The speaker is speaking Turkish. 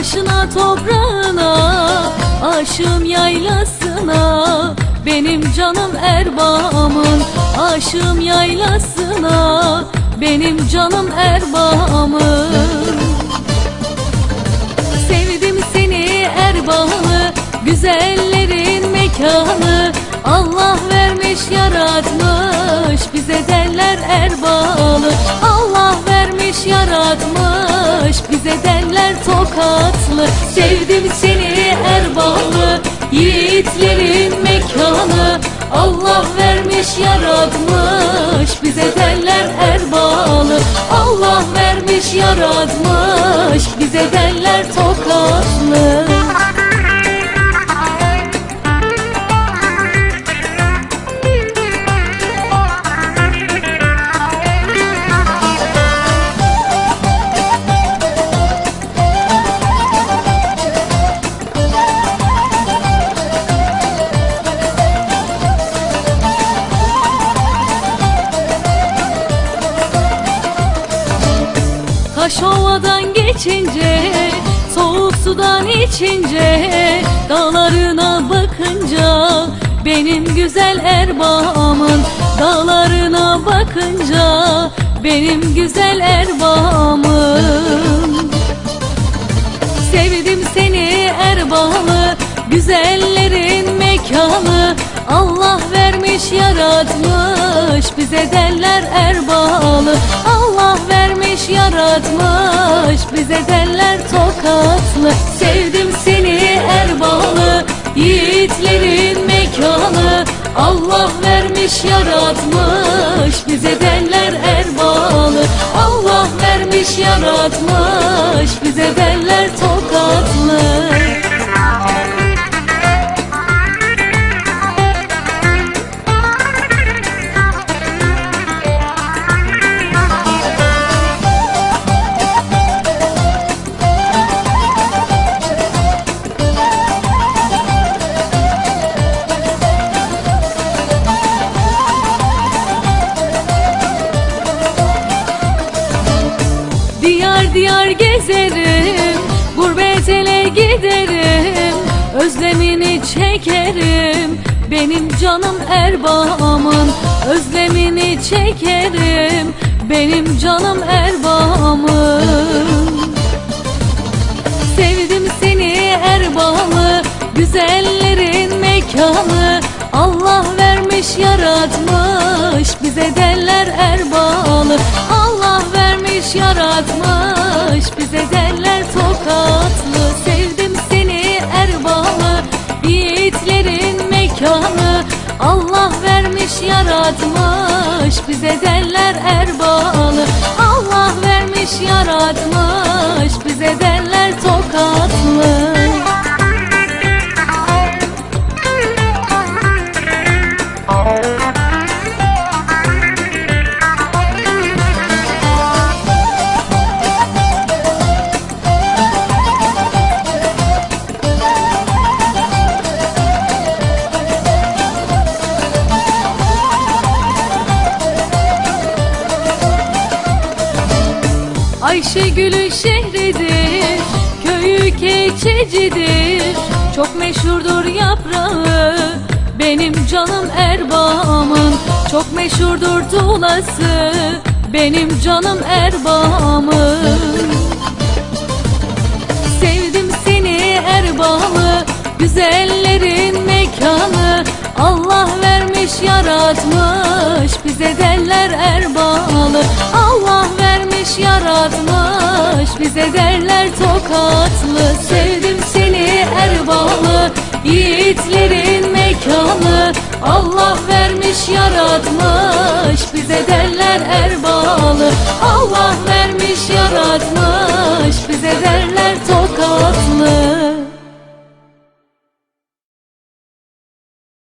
Taşına toprağına Aşığım yaylasına. Benim canım erbağımın Aşığım yaylasına. Benim canım erbağımın Sevdim seni erbağını Güzellerin mekanı. Allah vermiş yaratmış Bize derler erbağlı Allah vermiş yaratmış bize derler Tokatlı. Sevdim seni Erbağlı yiğitlerin mekanı. Allah vermiş yaratmış bize derler Erbağlı Allah vermiş yaratmış bize derler Tokatlı Taşova'dan geçince Soğuk sudan içince Dağlarına bakınca Benim güzel Erbağımın Dağlarına bakınca Benim güzel Erbağımın Sevdim seni Erbağlı Güzellerin mekanı. Allah vermiş yaratmış Bize derler Erbağlı Allah vermiş yaratmış. Bize derler Tokatlı. Sevdim seni Erbağlı Yiğitlerin mekanı. Allah vermiş yaratmış. Bize derler Erbağlı Allah vermiş yaratmış. Bize Diyar gezerim Gurbet ele giderim Özlemini çekerim Benim canım Erbağımın Özlemini çekerim Benim canım Erbağımın Sevdim seni Erbağlı Güzellerin mekanı Allah vermiş yaratmış Bize derler Erbağlı Allah vermiş yaratmış Bize derler Tokatlı Sevdim seni Erbağlı Yiğitlerin mekanı. Allah vermiş yaratmış Bize derler Erbağlı. Allah vermiş yaratmış Bize derler Tokatlı Ayşegül'ün şehridir Köyü keçecidir. Çok meşhurdur yaprağı Benim canım Erbağımın Çok meşhurdur tuğlası Benim canım Erbağımın Sevdim seni Erbağlı Güzellerin mekanı. Allah vermiş yaratmış Bize derler Erbağlı Allah vermiş yaratmış Bize derler Tokatlı Sevdim seni Erbağlı Yiğitlerin mekanı Allah vermiş yaratmış. Bize derler Erbağlı Allah vermiş yaratmış